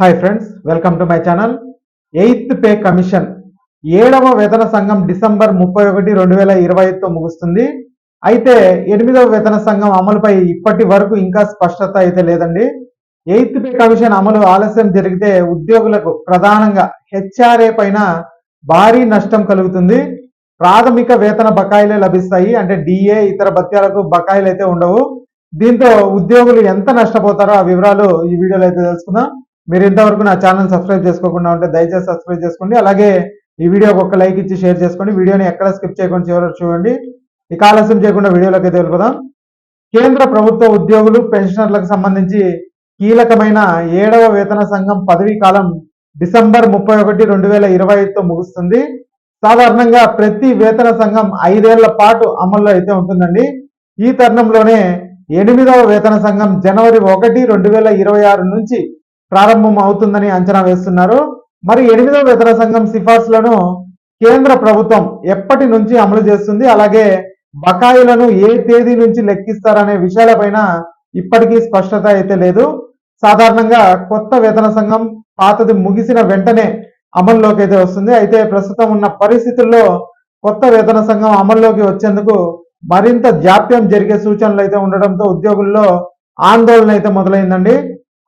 Hi friends welcome to my channel eighth pay commission ఏడవ వేతన సంఘం డిసెంబర్ ముప్పై ఒకటి రెండు వేల ఇరవై ఐదుతో ముగుస్తుంది. అయితే ఎనిమిదవ వేతన సంఘం అమలుపై ఇప్పటి వరకు ఇంకా స్పష్టత అయితే లేదండి. ఎయిత్ పే కమిషన్ అమలు ఆలస్యం జరిగితే ఉద్యోగులకు ప్రధానంగా హెచ్ఆర్ఏ పైన భారీ నష్టం కలుగుతుంది. ప్రాథమిక వేతన బకాయిలే లభిస్తాయి. అంటే డిఏ ఇతర భత్యాలకు బకాయిలు అయితే ఉండవు. దీంతో ఉద్యోగులు ఎంత నష్టపోతారో ఆ వివరాలు ఈ వీడియోలో అయితే తెలుసుకుందాం. మీరు ఇంతవరకు నా ఛానల్ సబ్స్క్రైబ్ చేసుకోకుండా ఉంటే దయచేసి సబ్స్క్రైబ్ చేసుకోండి. అలాగే ఈ వీడియోకి ఒక లైక్ ఇచ్చి షేర్ చేసుకోండి. వీడియోని ఎక్కడ స్కిప్ చేయకుండా చివరికి చూడండి. ఇక ఆలస్యం చేయకుండా వీడియోలోకి అయితే వెళ్ళిపోదాం. కేంద్ర ప్రభుత్వ ఉద్యోగులు పెన్షనర్లకు సంబంధించి కీలకమైన ఏడవ వేతన సంఘం పదవీ కాలం డిసెంబర్ ముప్పై ఒకటి రెండు వేల ఇరవై ఐదుతో ముగుస్తుంది. సాధారణంగా ప్రతి వేతన సంఘం ఐదేళ్ళ పాటు అమల్లో అయితే ఉంటుందండి. ఈ తరుణంలోనే ఎనిమిదవ వేతన సంఘం జనవరి ఒకటి రెండు వేల ఇరవై ఆరు నుంచి ప్రారంభం అవుతుందని అంచనా వేస్తున్నారు. మరి ఎనిమిదవ వేతన సంఘం సిఫార్సులను కేంద్ర ప్రభుత్వం ఎప్పటి నుంచి అమలు చేస్తుంది? అలాగే బకాయిలను ఏ తేదీ నుంచి లెక్కిస్తారనే విషయాలపైన ఇప్పటికీ స్పష్టత అయితే లేదు. సాధారణంగా కొత్త వేతన సంఘం పాతది ముగిసిన వెంటనే అమల్లోకి అయితే వస్తుంది. అయితే ప్రస్తుతం ఉన్న పరిస్థితుల్లో కొత్త వేతన సంఘం అమల్లోకి వచ్చేందుకు మరింత జాప్యం జరిగే సూచనలు అయితే ఉండడంతో ఉద్యోగుల్లో ఆందోళన అయితే మొదలైందండి.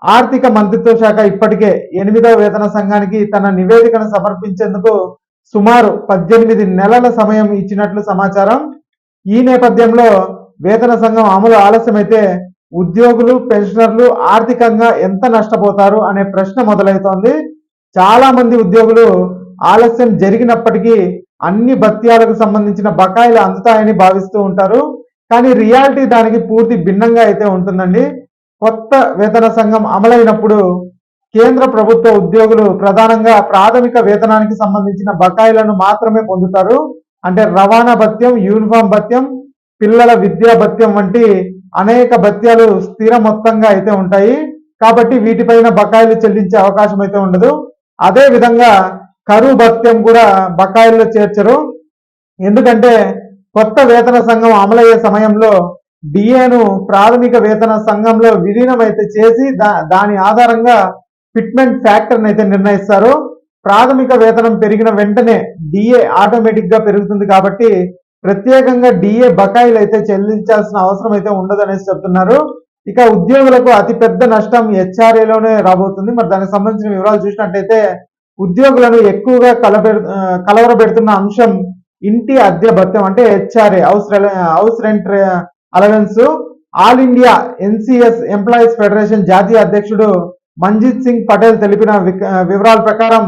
ఆర్థిక మంత్రిత్వ శాఖ ఇప్పటికే ఎనిమిదవ వేతన సంఘానికి తన నివేదికను సమర్పించేందుకు సుమారు పద్దెనిమిది నెలల సమయం ఇచ్చినట్లు సమాచారం. ఈ నేపథ్యంలో వేతన సంఘం అమలు ఆలస్యమైతే ఉద్యోగులు పెన్షనర్లు ఆర్థికంగా ఎంత నష్టపోతారు అనే ప్రశ్న మొదలవుతోంది. చాలా మంది ఉద్యోగులు ఆలస్యం జరిగినప్పటికీ అన్ని భత్యాలకు సంబంధించిన బకాయిలు అందుతాయని భావిస్తూ ఉంటారు. కానీ రియాలిటీ దానికి పూర్తి భిన్నంగా అయితే ఉంటుందండి. కొత్త వేతన సంఘం అమలైనప్పుడు కేంద్ర ప్రభుత్వ ఉద్యోగులు ప్రధానంగా ప్రాథమిక వేతనానికి సంబంధించిన బకాయిలను మాత్రమే పొందుతారు. అంటే రవాణా భత్యం యూనిఫామ్ భత్యం పిల్లల విద్యా భత్యం వంటి అనేక భత్యాలు స్థిర మొత్తంగా అయితే ఉంటాయి. కాబట్టి వీటిపైన బకాయిలు చెల్లించే అవకాశం అయితే ఉండదు. అదే విధంగా కరువు భత్యం కూడా బకాయిల్లో చేర్చరు. ఎందుకంటే కొత్త వేతన సంఘం అమలయ్యే సమయంలో డిఏను ప్రాథమిక వేతన సంఘంలో విలీనం అయితే చేసి దాని ఆధారంగా ఫిట్మెంట్ ఫ్యాక్టర్ని అయితే నిర్ణయిస్తారు. ప్రాథమిక వేతనం పెరిగిన వెంటనే డిఏ ఆటోమేటిక్గా పెరుగుతుంది కాబట్టి ప్రత్యేకంగా డిఏ బకాయిలు అయితే చెల్లించాల్సిన అవసరం అయితే ఉండదనేసి చెప్తున్నారు. ఇక ఉద్యోగులకు అతిపెద్ద నష్టం హెచ్ఆర్ఏలోనే రాబోతుంది. మరి దానికి సంబంధించిన వివరాలు చూసినట్టయితే ఉద్యోగులను ఎక్కువగా కలబెడు కలవరబెడుతున్న అంశం ఇంటి అద్దె భత్యం అంటే HRA house house rent allowance all India NCS employees federation జాతీయ అధ్యక్షుడు మంజిత్ సింగ్ పటేల్ తెలిపిన వివరాల ప్రకారం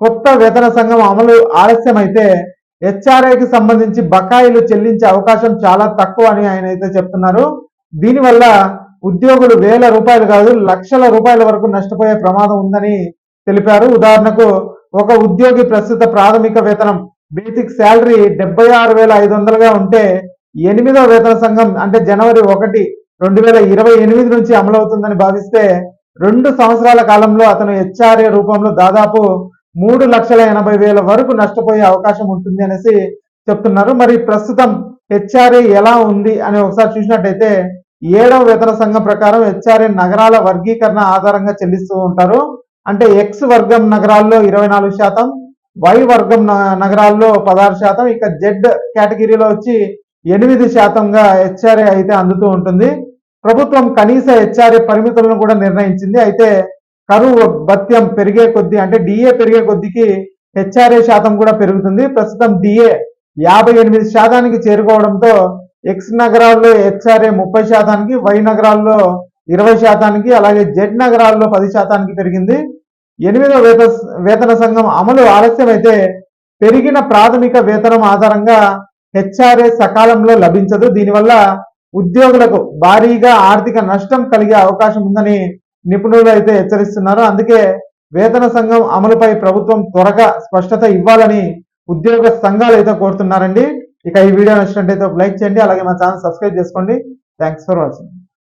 కొత్త వేతన సంఘం అమలు ఆలస్యం అయితే హెచ్ఆర్ఐకి సంబంధించి బకాయిలు చెల్లించే అవకాశం చాలా తక్కువ అని ఆయన అయితే చెప్తున్నారు. దీనివల్ల ఉద్యోగులు వేల రూపాయలు కాదు లక్షల రూపాయల వరకు నష్టపోయే ప్రమాదం ఉందని తెలిపారు. ఉదాహరణకు ఒక ఉద్యోగి ప్రస్తుత ప్రాథమిక వేతనం బేసిక్ శాలరీ డెబ్బై ఆరు వేల ఐదు వందలుగా ఉంటే ఎనిమిదో వేతన సంఘం అంటే జనవరి ఒకటి రెండు వేల ఇరవై ఎనిమిది నుంచి అమలవుతుందని భావిస్తే రెండు సంవత్సరాల కాలంలో అతను హెచ్ఆర్ఏ రూపంలో దాదాపు మూడు లక్షల ఎనభై వేల వరకు నష్టపోయే అవకాశం ఉంటుంది అనేసి చెప్తున్నారు. మరి ప్రస్తుతం హెచ్ఆర్ఏ ఎలా ఉంది అని ఒకసారి చూసినట్టయితే ఏడవ వేతన సంఘం ప్రకారం హెచ్ఆర్ఏ నగరాల వర్గీకరణ ఆధారంగా చెల్లిస్తూ ఉంటారు. అంటే ఎక్స్ వర్గం నగరాల్లో ఇరవై నాలుగు శాతం వై వర్గం నగరాల్లో పదహారు శాతం ఇక జెడ్ కేటగిరీలో వచ్చి ఎనిమిది శాతంగా హెచ్ఆర్ఏ అయితే అందుతూ ఉంటుంది. ప్రభుత్వం కనీస హెచ్ఆర్ఏ పరిమితులను కూడా నిర్ణయించింది. అయితే కరువు భత్యం పెరిగే కొద్దీ అంటే డిఏ పెరిగే కొద్దికి హెచ్ఆర్ఏ శాతం కూడా పెరుగుతుంది. ప్రస్తుతం డిఏ యాభై ఎనిమిది శాతానికి చేరుకోవడంతో ఎక్స్ నగరాల్లో హెచ్ఆర్ఏ ముప్పై శాతానికి వై నగరాల్లో ఇరవై శాతానికి అలాగే జెడ్ నగరాల్లో పది శాతానికి పెరిగింది. ఎనిమిదో వేత వేతన సంఘం అమలు ఆలస్యమైతే పెరిగిన ప్రాథమిక వేతనం ఆధారంగా హెచ్ఆర్ఏ సకాలంలో లభించదు. దీనివల్ల ఉద్యోగులకు భారీగా ఆర్థిక నష్టం కలిగే అవకాశం ఉందని నిపుణులు అయితే హెచ్చరిస్తున్నారు. అందుకే వేతన సంఘం అమలుపై ప్రభుత్వం త్వరగా స్పష్టత ఇవ్వాలని ఉద్యోగ సంఘాలు అయితే కోరుతున్నారండి. ఇక ఈ వీడియో నచ్చినట్టయితే లైక్ చేయండి. అలాగే మా ఛానల్ సబ్స్క్రైబ్ చేసుకోండి. Thanks for watching.